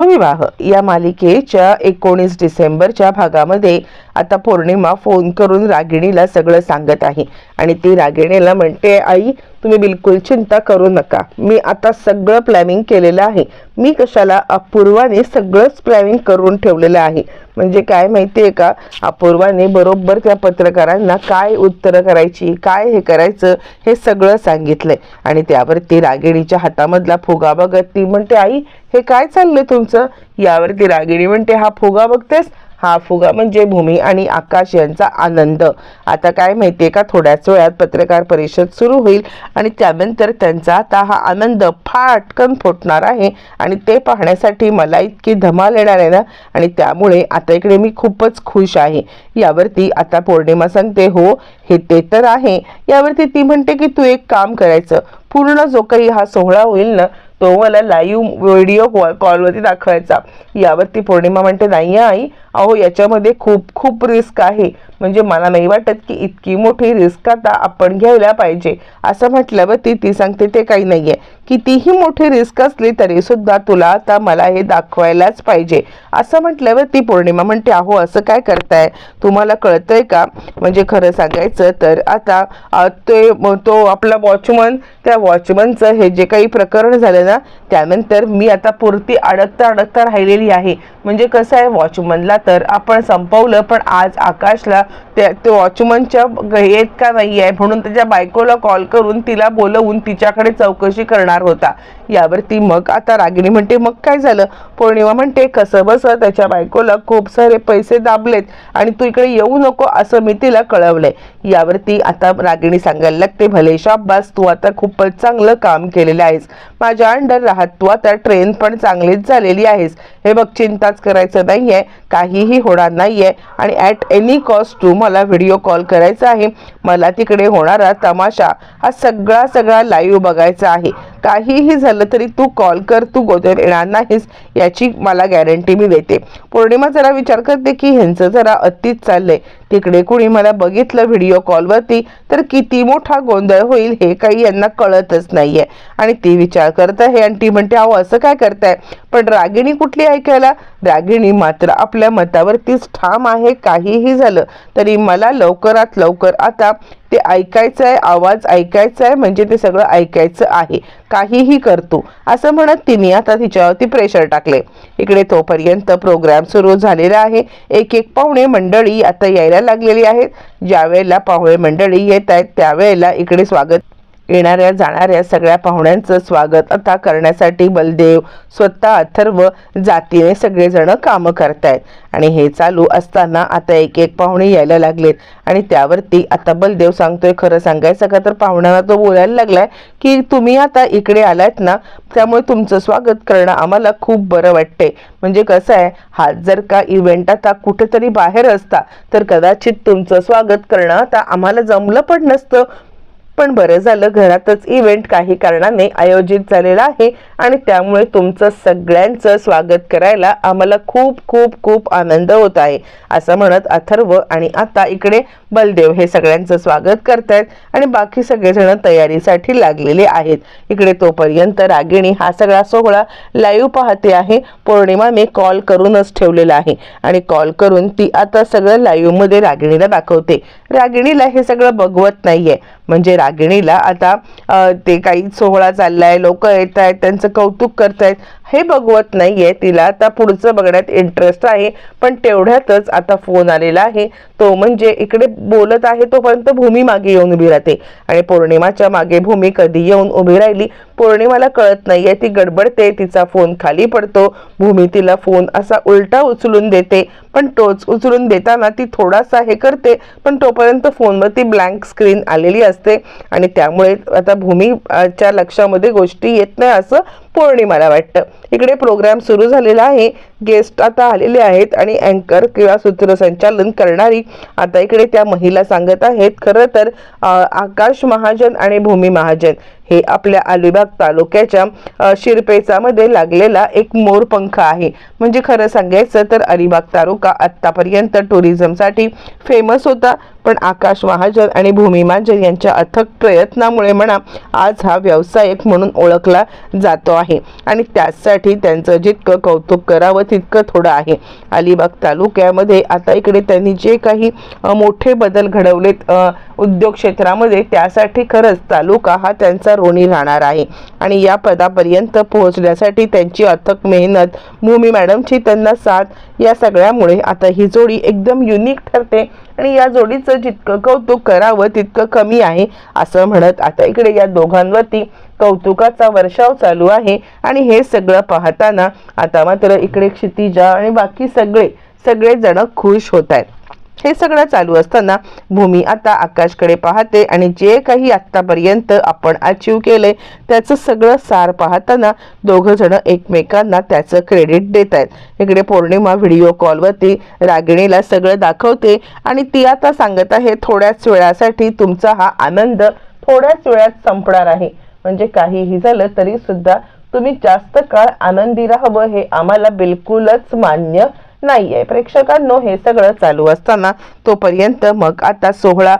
विवाह. या मालिकेच्या एकोणीस डिसेंबरच्या भागामध्ये आता पौर्णिमा फोन करून रागिणीला सगळं सांगत आहे. आणि ती रागिणीला म्हणते आई तुम्ही बिलकुल चिंता करू नका. मी आता सगळं प्लॅनिंग केलेलं आहे. मी कशाला अपूर्वाने सगळंच प्लॅनिंग करून ठेवलेलं आहे. म्हणजे काय माहिती आहे का? अपूर्वाने बरोबर त्या पत्रकारांना काय उत्तरं करायची काय हे करायचं हे सगळं सांगितलंय. आणि त्यावरती रागिणीच्या हातामधला फुगा बघत ती म्हणते आई हे काय चाललंय तुमचं? यावरती रागिणी म्हणते हा फुगा बघतेस? हा फुगा म्हणजे भूमी आणि आकाश यांचा आनंद. आता काय माहिती आहे का? थोड्याच वेळात पत्रकार परिषद सुरू होईल आणि त्यानंतर त्यांचा आता हा आनंद फाटकन फुटणार आहे आणि ते पाहण्यासाठी मला इतकी धमाल येणार आहे ना? आणि त्यामुळे आता इकडे मी खूपच खुश आहे. यावरती आता पौर्णिमा सांगते हो हे ते तर आहे. यावरती ती म्हणते की तू एक काम करायचं. पूर्ण जो काही हा सोहळा होईल ना तो मला लाईव्ह व्हिडिओ कॉल कॉलवरती दाखवायचा. यावरती पौर्णिमा म्हणते नाही आई अहो याच्यामध्ये खूप खूप रिस्क आहे. म्हणजे मला नाही वाटत की इतकी मोठी रिस्क आता आपण घ्यायला पाहिजे. असं म्हटल्यावरती ती सांगते ते काही नाही आहे कितीही मोठी रिस्क असली तरी सुद्धा तुला आता मला हे दाखवायलाच पाहिजे. असं म्हटल्यावरती पौर्णिमा म्हणते अहो असं काय करताय? तुम्हाला कळतंय का? म्हणजे खरं सांगायचं तर आता ते तो आपला वॉचमन त्या वॉचमनचं हे जे काही प्रकरण झालं ना त्यानंतर मी आता पुरती अडकता अडकता राहिलेली आहे. म्हणजे कसं आहे वॉचमनला तर आपण संपवलं पण आज आकाशला त्या ते वॉचमनच्या येत का नाही आहे म्हणून त्याच्या बायकोला कॉल करून तिला बोलवून तिच्याकडे चौकशी करणार होता. यावरती मग आता रागिणी म्हणते मग काय झालं? पौर्णिमा म्हणते कसं बसं त्याच्या बायकोला खूप सारे पैसे दाबलेत आणि तू इकडे येऊ नको असं मी तिला कळवलंय. यावरती आता रागिणी सांगायला लागते भले शाब्बास तू आता खूपच चांगलं काम केलेलं आहेस. माझ्या अंडर राहत तू आता ट्रेन पण चांगलीच झालेली आहेस. हे बघ चिंताच करायचं नाहीये काहीही होणार नाहीये आणि ॲट एनी कॉस्ट तू मला व्हिडिओ कॉल करायचा आहे. मला तिकडे होणारा तमाशा हा सगळा सगळा लाईव्ह बघायचा आहे. काहीही झालं तरी तू कॉल कर तू गोदर येणार नाहीस याची मला गॅरंटी मी देते. पौर्णिमा जरा विचार करते की ह्यांचं जरा अतिच चाललंय. तिकडे कुणी मला बघितलं व्हिडिओ कॉलवरती तर किती मोठा गोंधळ होईल हे काही यांना कळतच नाहीये. आणि ती विचार करत आहे आणि ती म्हणते अहो असं काय करताय? पण रागिणी कुठली ऐकायला? रागिणी मात्र आपल्या मतावरतीच ठाम आहे काहीही झालं तरी मला लवकरात लवकर आता ते ऐकायचं आहे आवाज ऐकायचा आहे म्हणजे ते सगळं ऐकायचं आहे. काहीही करतो. असं म्हणत तिने आता तिच्यावरती प्रेशर टाकले. इकडे तोपर्यंत प्रोग्राम सुरू झालेला आहे. एक एक पाहुणे मंडळी आता यायला लागलेली आहेत. ज्या वेळेला पाहुणे मंडळी येत आहेत त्यावेळेला इकडे स्वागत येणाऱ्या जाणाऱ्या सगळ्या पाहुण्यांचं स्वागत आता करण्यासाठी बलदेव स्वतः अथर्व जातीने सगळेजण कामं करतायत. आणि हे चालू असताना आता एक एक पाहुणे यायला लागलेत. आणि त्यावरती आता बलदेव सांगतोय खरं सांगायचं का तर पाहुण्यांना तो बोलायला लागलाय की तुम्ही आता इकडे आलात ना त्यामुळे तुमचं स्वागत करणं आम्हाला खूप बरं वाटते म्हणजे कसं आहे हा जर का इव्हेंट आता कुठेतरी बाहेर असता तर कदाचित तुमचं स्वागत करणं आता आम्हाला जमलं पण नसतं. पण बरं झालं घरातच इव्हेंट काही कारणाने आयोजित झालेला आहे आणि त्यामुळे तुमचं सगळ्यांचं स्वागत करायला आम्हाला खूप खूप खूप आनंद होत आहे असं म्हणत अथर्व आणि आता इकडे बलदेव हे सगळ्यांचं स्वागत करतायत आणि बाकी सगळेजण तयारीसाठी लागलेले आहेत. इकडे तोपर्यंत रागिणी हा सगळा सोहळा लाईव्ह पाहते आहे. पौर्णिमा मी कॉल करूनच ठेवलेला आहे आणि कॉल करून ती आता सगळं लाईव्हमध्ये रागिणीला दाखवते. रागिणीला हे सगळं बघवत नाहीये. म्हणजे रागिणीला. आता ते काही सोहळा चालला आहे लोक येत आहेत त्यांचं कौतुक करतायत. हे बघवत नाहीये तिला. आता पुढचं बघण्यात इंटरेस्ट आहे. पण तेवढ्यातच आता फोन आलेला आहे. तो म्हणजे इकडे बोलत आहे तोपर्यंत भूमी मागे येऊन उभी राहते. आणि पौर्णिमाच्या मागे भूमी कधी येऊन उभी राहिली? पौर्णिमाला कळत नाहीये. ती गडबडते तिचा फोन खाली पडतो. भूमी तिला फोन असा उलटा उचलून देते. पण तोच उचलून देताना ती थोडासा हे करते. पण तोपर्यंत फोनवरती ब्लँक स्क्रीन आलेली असते. आणि त्यामुळे आता भूमीच्या लक्षामध्ये गोष्टी येत नाही असं पौर्णिमाला वाटतं. इकडे प्रोग्राम सुरू झालेला आहे. गेस्ट आता आलेले आहेत आणि अँकर किंवा सूत्रसंचालन करणारी आता इकडे त्या महिला सांगत आहेत. खरं तर आकाश महाजन आणि भूमी महाजन हे आपल्या अलिबाग तालुक्याच्या शिरपेचामध्ये लागलेला एक मोरपंख आहे. म्हणजे खरं सांगायचं तर अलिबाग तालुका आत्तापर्यंत टुरिझमसाठी फेमस होता. पण आकाश महाजन आणि भूमी महाजन यांच्या अथक प्रयत्नामुळे म्हणा आज हा व्यावसायिक म्हणून ओळखला जातो आहे. आणि त्यासाठी त्यांचं जितकं कौतुक करावं तितकं थोडं आहे. अलिबाग तालुक्यामध्ये आता इकडे त्यांनी जे काही मोठे बदल घडवलेत उद्योग क्षेत्रामध्ये त्यासाठी खरंच तालुका हा त्यांचा ऋणी राहणार आहे. आणि या पदापर्यंत पोहोचण्यासाठी त्यांची अथक मेहनत भूमी मॅडमची त्यांना साथ या सगळ्यामुळे आता ही जोडी एकदम युनिक ठरते. आणि या जोडीचं जितकं कौतुक करावं तितकं कमी आहे असं म्हणत आता इकडे या दोघांवरती कौतुकाचा वर्षाव चालू आहे. आणि हे सगळं पाहताना आता मात्र इकडे क्षितिजा आणि बाकी सगळे सगळेजण खुश होत आहेत. हे सगळं चालू असताना भूमी आता आकाशकडे पाहते आणि जे काही आत्तापर्यंत आपण अचीव केलंय त्याचं सगळं सार पाहताना दोघं जण एकमेकांना त्याचं क्रेडिट देत आहेत इकडे पौर्णिमा व्हिडिओ कॉलवरती रागिणीला सगळं दाखवते आणि ती आता सांगत आहे थोड्याच वेळासाठी तुमचा हा आनंद थोड्याच वेळात संपणार आहे. म्हणजे काहीही झालं तरी सुद्धा तुम्ही जास्त काळ आनंदी राहावं हे आम्हाला बिलकुलच मान्य नाहीये. प्रेक्षकांनो हे सगळं चालू असताना तोपर्यंत मग आता सोहळा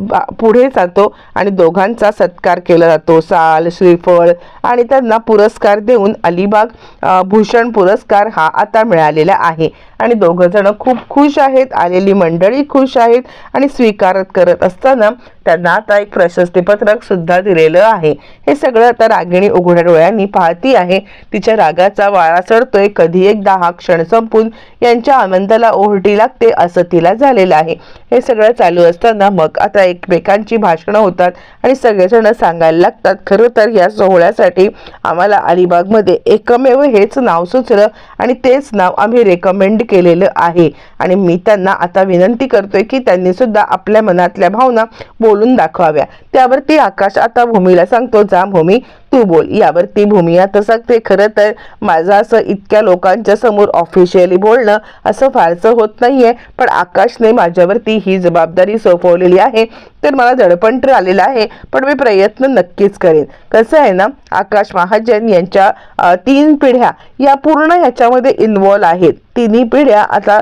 बा- पुढे जातो आणि दोघांचा सत्कार केला जातो. साल श्रीफळ आणि त्यांना पुरस्कार देऊन अलिबाग भूषण पुरस्कार हा आता मिळालेला आहे. आणि दोघंजणं खूप खुश आहेत. आलेली मंडळी खुश आहेत आणि स्वीकारत करत असताना त्यांना आता एक प्रशस्तीपत्रक सुद्धा दिलेलं आहे. हे सगळं आता रागिणी उघड्या डोळ्यांनी पाहती आहे. तिच्या रागाचा वाळा चढतोय. कधी एकदा हा क्षण संपून यांच्या आनंदाला ओहटी लागते असं तिला झालेलं आहे. हे सगळं चालू असताना मग आता एकमेकांची भाषणं होतात आणि सगळेजण सांगायला लागतात खरं तर या सोहळ्यासाठी आम्हाला अलिबागमध्ये एकमेव हेच नाव सुचलं आणि तेच नाव आम्ही रेकमेंड केलेलं आहे. आणि मी त्यांना आता विनंती करतोय की त्यांनी सुद्धा आपल्या मनातल्या भावना बोल बोलून दाखवाव्या. त्यावरती आकाश आता भूमीला सांगतो जा भूमी तू बोल. यावरती भूमिया तसं ते खरं तर माझं असं इतक्या लोकांच्या समोर ऑफिशियली बोलणं असं फारसं होत नाहीये. पण आकाशने माझ्यावरती ही जबाबदारी सोपवलेली आहे. तर मला दडपण तर आलेलं आहे. पण मी प्रयत्न नक्कीच करेन. कसं आहे ना आकाश महाजन यांच्या तीन पिढ्या या पूर्ण ह्याच्यामध्ये इन्वॉल्व आहेत. तिन्ही पिढ्या आता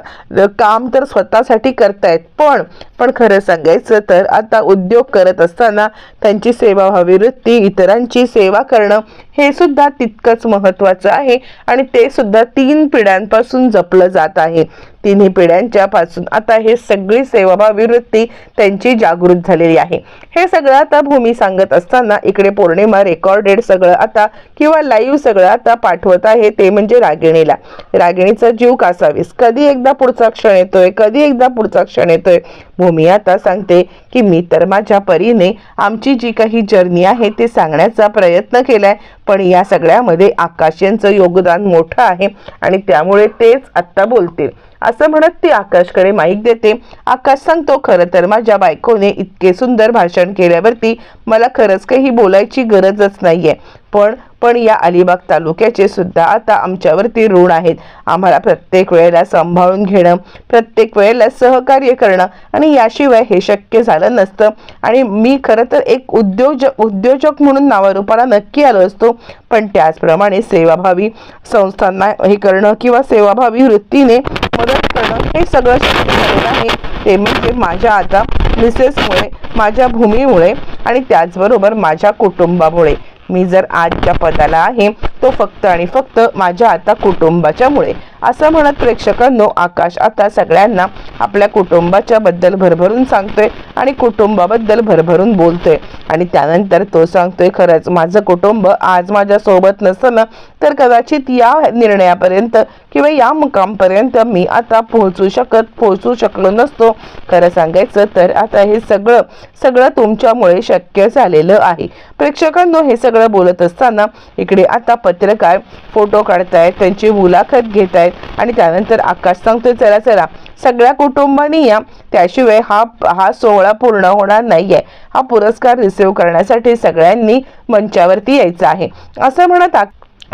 काम तर स्वतःसाठी करतायत. पण पण खरं सांगायचं तर आता उद्योग करत असताना त्यांची सेवाभावी वृत्ती इतरांची सेवा करणं हे सुद्धा तितकंच महत्त्वाचं आहे आणि ते सुद्धा तीन पिढ्यांपासून जपलं जात आहे. तिन्ही पिढ्यांच्या पासून आता हे सगळी सेवाभावी वृत्ती त्यांची जागृत झालेली आहे. हे सगळं आता भूमी सांगत असताना इकडे पौर्णिमा रेकॉर्डेड सगळं आता किंवा लाईव्ह सगळं आता पाठवत आहे ते म्हणजे रागिणीला. रागिणीचा जीव कासावीस. कधी एकदा पुढचा क्षण येतोय कधी एकदा पुढचा क्षण येतोय. भूमी आता सांगते की मी तर माझ्या परीने आमची जी काही जर्नी आहे ते सांगण्याचा प्रयत्न केलाय. पण या सगळ्यामध्ये आकाश यांचं योगदान मोठं आहे आणि त्यामुळे तेच आत्ता बोलतील. असं म्हणत ती आकाशकडे माईक देते. आकाश सांगतो खरं तर माझ्या बायकोने इतके सुंदर भाषण केल्यावरती मला खरंच काही बोलायची गरजच नाहीये. पण पण या अलिबाग तालुक्याचे सुद्धा आता आमच्यावरती ऋण आहेत. आम्हाला प्रत्येक वेळेला सांभाळून घेणं प्रत्येक वेळेला सहकार्य करणं आणि याशिवाय हे शक्य झालं नसतं. आणि मी खरं तर एक उद्योजक उद्योजक म्हणून नावारूपाला नक्की आलो असतो. पण त्याचप्रमाणे सेवाभावी संस्थांना हे करणं किंवा सेवाभावी वृत्तीने मदत करणं हे सगळं शक्य झालेलं आहे. ते म्हणजे माझ्या आता मिसेसमुळे माझ्या भूमीमुळे आणि त्याचबरोबर माझ्या कुटुंबामुळे. मी जर आज ज्या पदाला आहे तो फक्त आणि फक्त माझ्या आता कुटुंबाच्यामुळे. असं म्हणत प्रेक्षकांनो आकाश आता सगळ्यांना आपल्या कुटुंबाच्या बद्दल भरभरून सांगतोय आणि कुटुंबाबद्दल भरभरून बोलतोय. आणि त्यानंतर तो सांगतोय खरंच माझं कुटुंब आज माझ्या सोबत नसतं तर कदाचित या निर्णयापर्यंत किंवा या मुकामपर्यंत मी आता पोहोचू शकत पोहोचू शकलो नसतो. खरं सांगायचं तर आता हे सगळं सगळं तुमच्यामुळे शक्य झालेलं आहे. प्रेक्षकांनो हे सगळं बोलत असताना इकडे आता पत्रकार फोटो काढतायत त्यांची मुलाखत घेत आहेत आणि त्यानंतर आकाश सांगतोय चला चला सगळ्या कुटुंबांनी या. त्याशिवाय हा हा सोहळा पूर्ण होणार नाहीये. हा पुरस्कार रिसिव्ह करण्यासाठी सगळ्यांनी मंचावरती यायचं आहे. असं म्हणत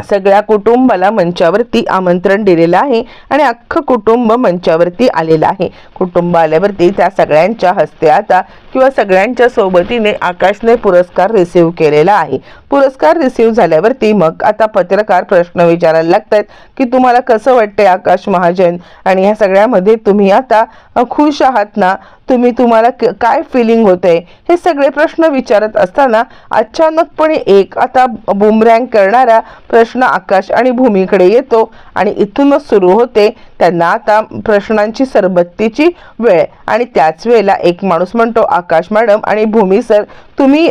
सगळ्या कुटुंबाला मंचावरती आमंत्रण दिलेलं आहे आणि अख्खं कुटुंब मंचावरती आलेलं आहे. कुटुंब आल्यावरती त्या सगळ्यांच्या हस्ते आता किंवा सगळ्यांच्या सोबतीने आकाशने पुरस्कार रिसीव केलेला आहे. पुरस्कार रिसीव झाल्यावरती मग आता पत्रकार प्रश्न विचारायला लागतात की तुम्हाला कसं वाटतंय आकाश महाजन? आणि ह्या सगळ्यामध्ये तुम्ही आता खुश आहात ना? तुम्ही तुम्हाला क- काय फिलिंग होते हे सगळे प्रश्न विचारत असताना अचानकपणे एक आता बुमरँग करणारा प्रश्न आकाश आणि भूमीकडे येतो आणि इथूनच सुरू होते त्यांना आता प्रश्नांची सरबत्तीची वेळ. आणि त्याच वेळेला एक माणूस म्हणतो आकाश मॅडम आणि भूमी सर तुम्ही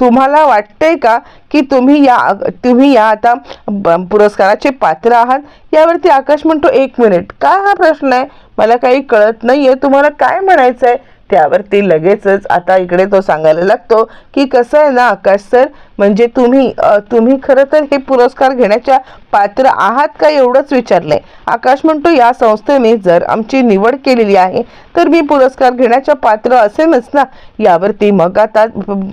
तुम्हाला वाटतंय का की तुम्ही या तुम्ही या आता पुरस्काराचे पात्र आहात. यावरती आकाश म्हणतो एक मिनिट काय हा प्रश्न आहे? मला काही कळत नाहीये. तुम्हाला काय म्हणायचं आहे त्यावरती लगेचच आता इकडे तो सांगायला लागतो की कसं आहे ना आकाश सर म्हणजे तुम्ही तुम्ही खरं तर हे पुरस्कार घेण्याच्या पात्र आहात का एवढंच विचारलंय. आकाश म्हणतो या संस्थेने जर आमची निवड केलेली आहे तर मी पुरस्कार घेण्याच्या पात्र असेनच ना? यावरती मग आता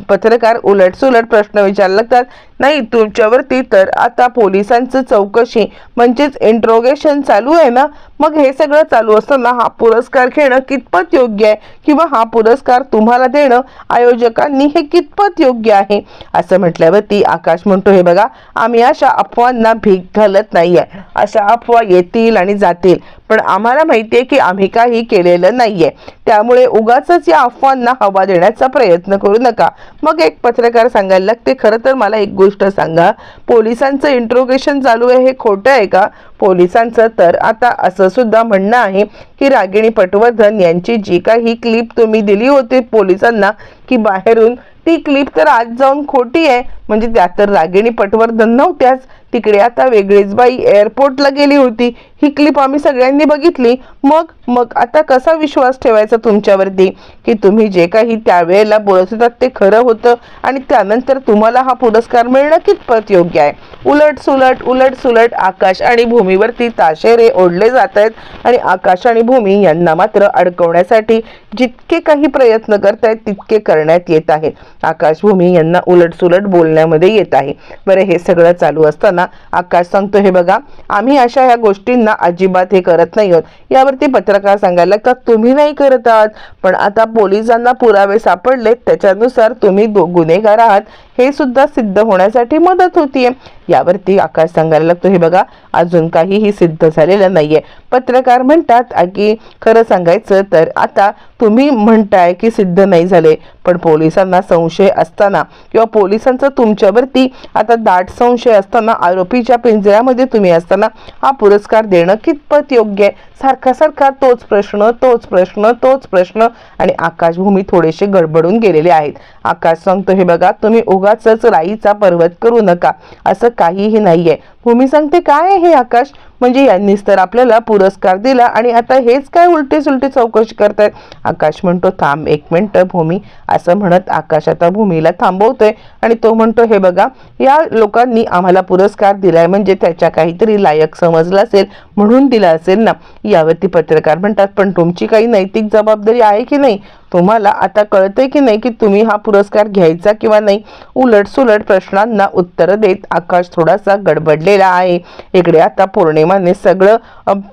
पत्रकार उलटसुलट प्रश्न विचारला लागतात. नाही तुमच्यावरती तर आता पोलिसांचं चौकशी म्हणजेच इंट्रोगेशन चालू आहे ना? मग हे सगळं चालू असताना हा पुरस्कार घेणं कितपत योग्य आहे? किंवा हा पुरस्कार तुम्हाला देणं आयोजकांनी हे कितपत योग्य आहे? असं म्हटल्यावरती आकाश म्हणतो हे बघा आम्ही अशा अफवांना भीक घालत नाहीये. अशा अफवा येतील आणि जातील. पण आम्हाला माहितीये की आम्ही काही केलेलं नाहीये. त्यामुळे उगाच या अफवांना हवा देण्याचा प्रयत्न करू नका. मग एक पत्रकार सांगायला लागते खरं तर मला एक गोष्ट सांगा. पोलिसांचं इंट्रोगेशन चालू आहे हे खोटं आहे का? पोलिसांचं तर आता असं सुद्धा म्हणणं आहे की रागिणी पटवर्धन यांची जी काही क्लिप तुम्ही दिली होती पोलिसांना की बाहेरून ती क्लिप तर आज जाऊन खोटी आहे. म्हणजे त्या तर रागिणी पटवर्धन नव्हत्याच. तिकडे आता वेगळीच बाई एअरपोर्टला गेली होती. ही क्लिप आम्ही सगळ्यांनी बघितली. मग मग आता कसा विश्वास ठेवायचा तुमच्यावरती? की तुम्ही जे काही त्यावेळेला बोलत होतात ते खरं होतं आणि त्यानंतर तुम्हाला हा पुरस्कार मिळणं कितपत योग्य आहे? उलट सुलट उलट सुलट आकाश आणि भूमीवरती ताशेरे ओढले जात आहेत आणि आकाश आणि भूमी यांना मात्र अडकवण्यासाठी जितके काही प्रयत्न करतायत तितके करण्यात येत आहेत आकाश भूमी यांना उलट सुलट बोलण्यामध्ये येत आहे. बरं हे सगळं चालू असताना आकाश सांगतो हे बघा आम्ही अशा ह्या गोष्टींना अजिबात हे करत नाही आहोत. यावरती पत्रकार सांगायला का तुम्ही नाही करत आहात. पण आता पोलिसांना पुरावे सापडलेत त्याच्यानुसार तुम्ही गुन्हेगार आहात. हे सुद्धा सिद्ध होण्यासाठी मदत होतीये. यावरती आकाश सांगायला लागतो. हे बघा अजून काहीही सिद्ध झालेलं नाहीये. पत्रकार म्हणतात की खरं सांगायचं तर आता तुम्ही म्हणताय की सिद्ध नाही झाले पण पोलिसांना संशय असताना किंवा पोलिसांचा तुमच्यावरती आता दाट संशय असताना आरोपीच्या पिंजऱ्यामध्ये तुम्ही असताना हा पुरस्कार देणं कितपत योग्य आहे? सारखा सारखा तोच प्रश्न तोच प्रश्न तोच प्रश्न आणि आकाशभूमी थोडेसे गडबडून गेलेले आहेत. आकाश सांगतो हे बघा तुम्ही उगाच राईचा पर्वत करू नका. असं काहीही नाहीये. भूमी सांगते काय आहे हे आकाश? म्हणजे यांनीच तर आपल्याला पुरस्कार दिला आणि आता हेच काय उलटी सुलटी चौकशी करतायत? आकाश म्हणतो थांब एक मिनटं भूमी असं म्हणत आकाश आता भूमीला थांबवतोय आणि तो म्हणतो हे बघा या लोकांनी आम्हाला पुरस्कार दिलाय म्हणजे त्याच्या काहीतरी लायक समजला असेल म्हणून दिला असेल ना. यावरती पत्रकार म्हणतात पण तुमची काही नैतिक जबाबदारी आहे की नाही? तुम्हाला आता कळतंय की नाही की तुम्ही हा पुरस्कार घ्यायचा किंवा नाही? उलट सुलट प्रश्नांना उत्तर देत आकाश थोडासा गडबडलेला आहे. इकडे आता प्रेमाने सगळं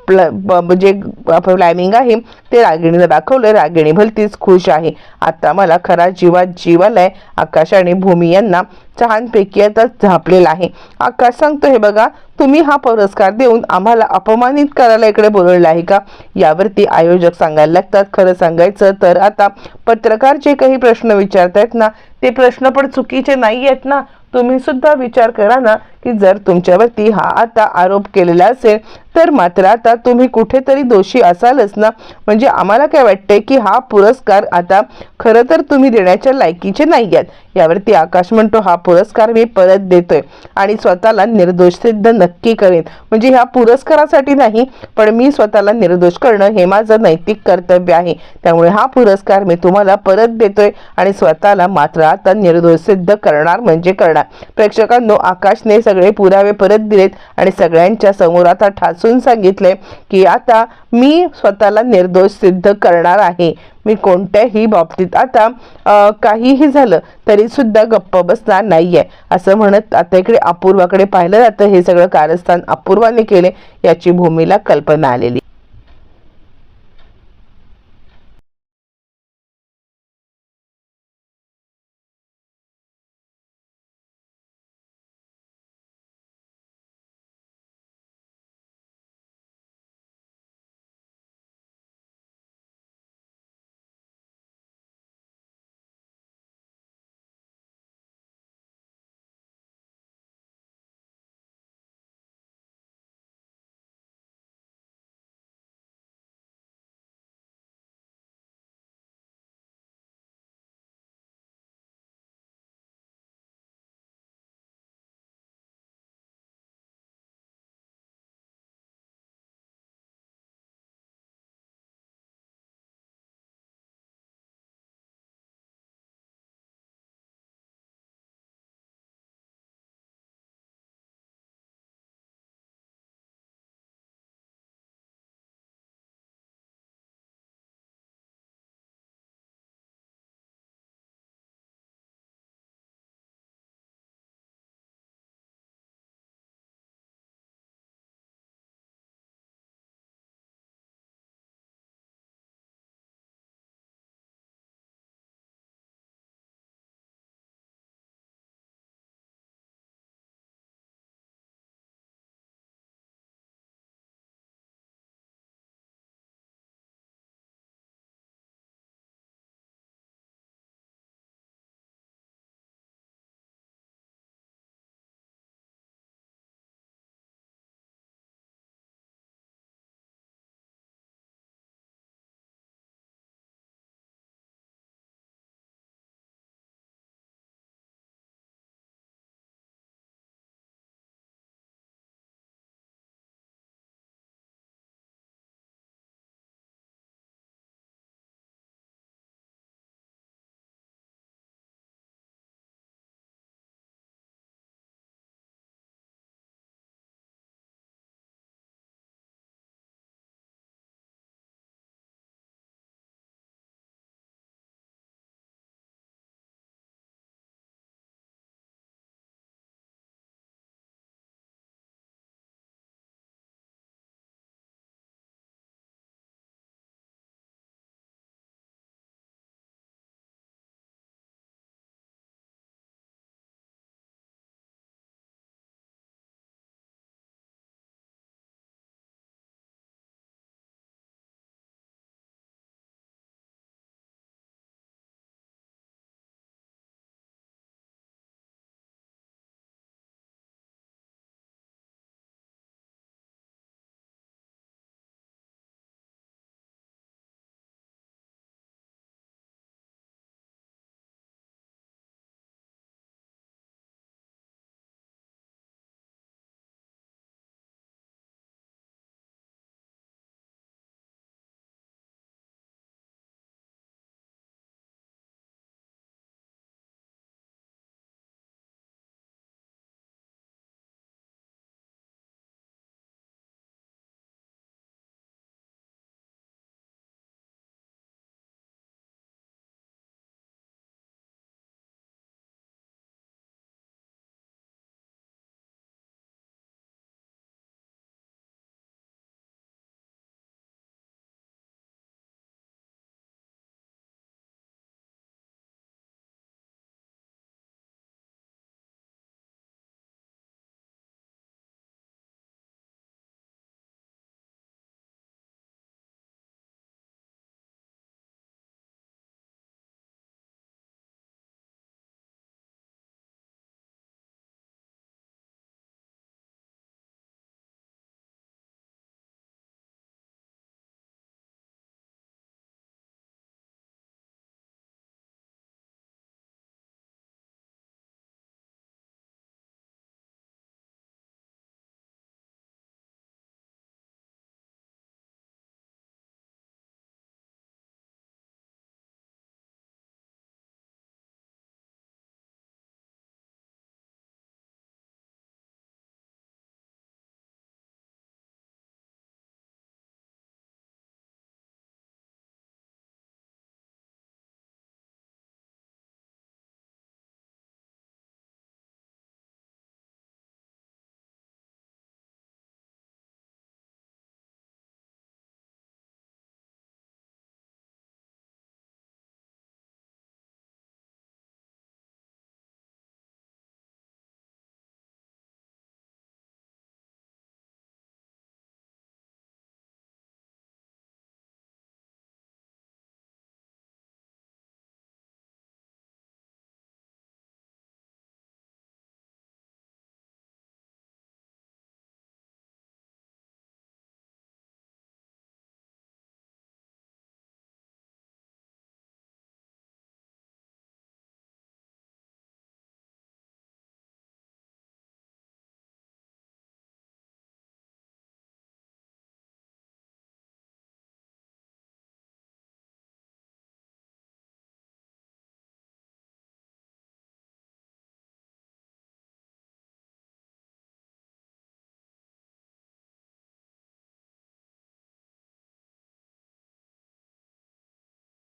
प्ल- ब- आपलं प्लॅनिंग आहे ते रागिणीला दाखवलं रागिणी भलतीच खुश आहे. आता मला खरा जीवात जीवालाय. आकाश आणि भूमी यांना छानपैकी आता झापलेला आहे. आकाश सांगतो हे बघा तुम्ही हा पुरस्कार देऊन आम्हाला अपमानित करायला इकडे बोलवलं आहे का? यावरती आयोजक सांगायला लागतात. खरं सांगायचं तर आता पत्रकार जे काही प्रश्न विचारतायत ना ते प्रश्न पण चुकीचे नाही आहेत ना. तुम्ही सुद्धा विचार करा ना की जर तुमच्यावरती हा आता आरोप केलेला असेल तर मात्र आता तुम्ही कुठेतरी दोषी असालच ना? म्हणजे आम्हाला काय वाटतंय की हा पुरस्कार आता खरं तर तुम्ही देण्याच्या लायकीचे नाही आहेत. यावरती आकाश म्हणतो हा पुरस्कार मी परत देतोय आणि स्वतःला निर्दोष सिद्ध नक्की करेन. म्हणजे ह्या पुरस्कारासाठी नाही पण मी स्वतःला निर्दोष करणं हे माझं नैतिक कर्तव्य आहे. त्यामुळे हा पुरस्कार मी तुम्हाला परत देतोय आणि स्वतःला मात्र आता निर्दोष सिद्ध करणार म्हणजे करणार. प्रेक्षकांनो आकाशने सगळे पुरावे परत दिलेत आणि सगळ्यांच्या समोर आता ठासून सांगितले की आता मी स्वतःला निर्दोष सिद्ध करणार आहे. मी कोणत्याही बाबतीत आता काहीही झालं तरी सुद्धा गप्प बसणार नाहीये. असं म्हणत आता इकडे अपूर्वाकडे पाहिलं जातं. हे सगळं कारस्थान अपूर्वाने केले याची भूमीला कल्पना आलेली.